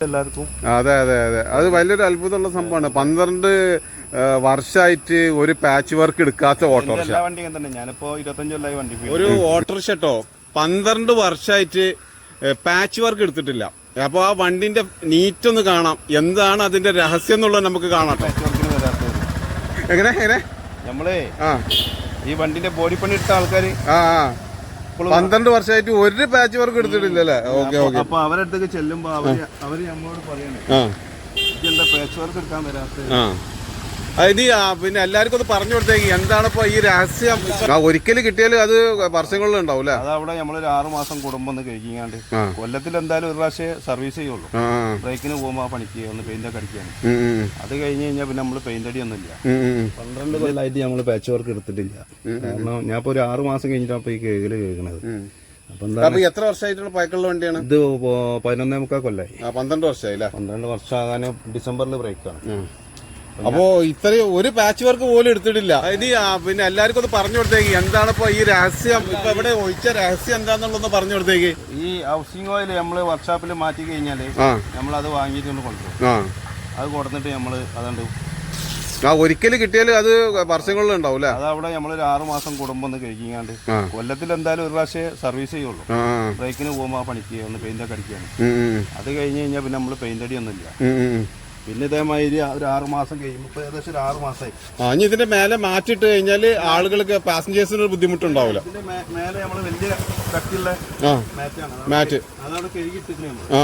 എല്ലാവർക്കും അതെ അതെ അതെ. അത് വലിയൊരു അത്ഭുതമുള്ള സംഭവമാണ്. പന്ത്രണ്ട് വർഷമായിട്ട് ഒരു പാച്ച് വർക്ക് എടുക്കാത്ത ഓട്ടോറിക്ഷ. എല്ലാ വണ്ടി ഇങ്ങനെ തന്നെ ഞാനിപ്പോ ഇരുപത്തഞ്ച് കൊല്ലായി വണ്ടി ഉപയോഗിക്കുന്നു. ഒരു ഓട്ടോറിക്ഷ കേട്ടോ പന്ത്രണ്ട് വർഷമായിട്ട് പാച്ച് വർക്ക് എടുത്തിട്ടില്ല. അപ്പൊ ആ വണ്ടിന്റെ നീറ്റ് ഒന്ന് കാണാം. എന്താണ് അതിന്റെ രഹസ്യം എന്നുള്ളത് നമുക്ക് കാണാം ട്ടോ. വരാത്തത്. എങ്ങനെ എങ്ങനെ? നമ്മളേ ആ. ഈ വണ്ടിന്റെ ബോഡി പണി എടുത്ത ആൾക്കാര് ആ ആ. പന്ത്രണ്ട് വർഷമായിട്ട് ഒരു പാച്ച് വർക്ക് എടുത്തിട്ടില്ലല്ലേ? ഓക്കെ ഓക്കെ അപ്പൊ അവരടുത്തേക്ക് ചെല്ലുമ്പോ അവർ അവർ നമ്മളോട് പറയണേ ഇതെന്താ പേച്ച് വർക്ക് എടുക്കാൻ വരാത്ത അതിന് പിന്നെ എല്ലാവർക്കും ഒന്ന് പറഞ്ഞു കൊടുത്തേക്ക് എന്താണ് ഇപ്പൊ ഈ രഹസ്യം? ഒരിക്കലും കിട്ടിയാൽ അത് വർഷങ്ങളിൽ ഉണ്ടാവും അല്ലേ? അതവിടെ നമ്മളൊരു ആറ് മാസം കുടുംബം ഒന്ന് കഴിക്കാണ്ട് കൊല്ലത്തിൽ എന്തായാലും ഒരു പ്രാവശ്യം സർവീസ് ചെയ്യുള്ളൂ. ബ്രേക്കിന് പോകുമ്പോൾ പണിക്ക് ഒന്ന് പെയിന്റ് ഒക്കെ അടിക്കാണ് അത് കഴിഞ്ഞ് കഴിഞ്ഞാൽ പിന്നെ നമ്മൾ പെയിന്റ് അടി ഒന്നുമില്ല. പന്ത്രണ്ട് കൊല്ലമായിട്ട് നമ്മൾ പാച്ച് വർക്ക് എടുത്തിട്ടില്ല. കാരണം ഞാൻ ഇപ്പൊ ഒരു ആറ് മാസം കഴിഞ്ഞിട്ടാണ് ഇപ്പൊ ഈ കേൾക്കണത് എന്താ അപ്പൊ എത്ര വർഷമായിട്ടുള്ള പഴക്കമുള്ള വണ്ടിയാണ്? ഇത് പതിനൊന്നേ മുക്കാൽ കൊല്ലായി. പന്ത്രണ്ട് വർഷമായില്ല പന്ത്രണ്ട് വർഷം ആകാനും ഡിസംബറിൽ ബ്രേക്കാണ് അപ്പോ ഇത്രയും ഒരു പാച്ച് വർക്ക് പോലും എടുത്തിട്ടില്ല. ഇനി പിന്നെ എല്ലാവർക്കും ഒന്ന് പറഞ്ഞു കൊടുത്തേക്ക്. എന്താണ് ഇപ്പൊ ഈ രഹസ്യം? ഇപ്പൊ ഇവിടെ ഒഴിച്ച രഹസ്യം എന്താന്നുള്ളതൊന്ന് പറഞ്ഞു കൊടുത്തേക്ക്. ഈ ഹൗസിംഗ് ഓയിൽ നമ്മൾ വർക്ക്ഷോപ്പിൽ മാറ്റി കഴിഞ്ഞാൽ നമ്മൾ അത് വാങ്ങിയിട്ട് കൊണ്ട് കൊണ്ടുപോകും. ആ. അത് കൊടുത്തിട്ട് നമ്മൾ അതുണ്ട് ആ ഒരിക്കൽ കിട്ടിയാൽ അത് വർഷങ്ങളിൽ ഉണ്ടാവും അല്ലേ അതവിടെ നമ്മളൊരു ആറു മാസം കുടുംബം ഒന്ന് കഴിക്കാണ്ട് കൊല്ലത്തിൽ എന്തായാലും ഒരു പ്രാവശ്യം സർവീസ് ചെയ്യുള്ളൂ. ബ്രേക്കിന് പോകുമ്പോൾ പണിക്ക് ഒന്ന് പെയിന്റ് ഒക്കെ ഉം, അത് കഴിഞ്ഞ് കഴിഞ്ഞാൽ പിന്നെ നമ്മൾ പെയിന്റ് അടി പിന്നെ ഇതേമാതിരി ഒരു ആറ് മാസം കഴിയുമ്പോൾ ഇപ്പൊ ഏകദേശം ഒരു ആറ് മാസമായി ആ ഇനി ഇതിന്റെ മേലെ മാറ്റിട്ട് കഴിഞ്ഞാൽ ആളുകൾക്ക് പാസഞ്ചേഴ്സിന് ഒരു ബുദ്ധിമുട്ടുണ്ടാവില്ല. ഇതിന്റെ മേ- മേലെ നമ്മൾ വലിയ കട്ടിയുള്ള ആ. മാറ്റാണ്. മാറ്റ്. അതാണ് കഴുകിയിട്ടിട്ട് നമ്മൾ ആ.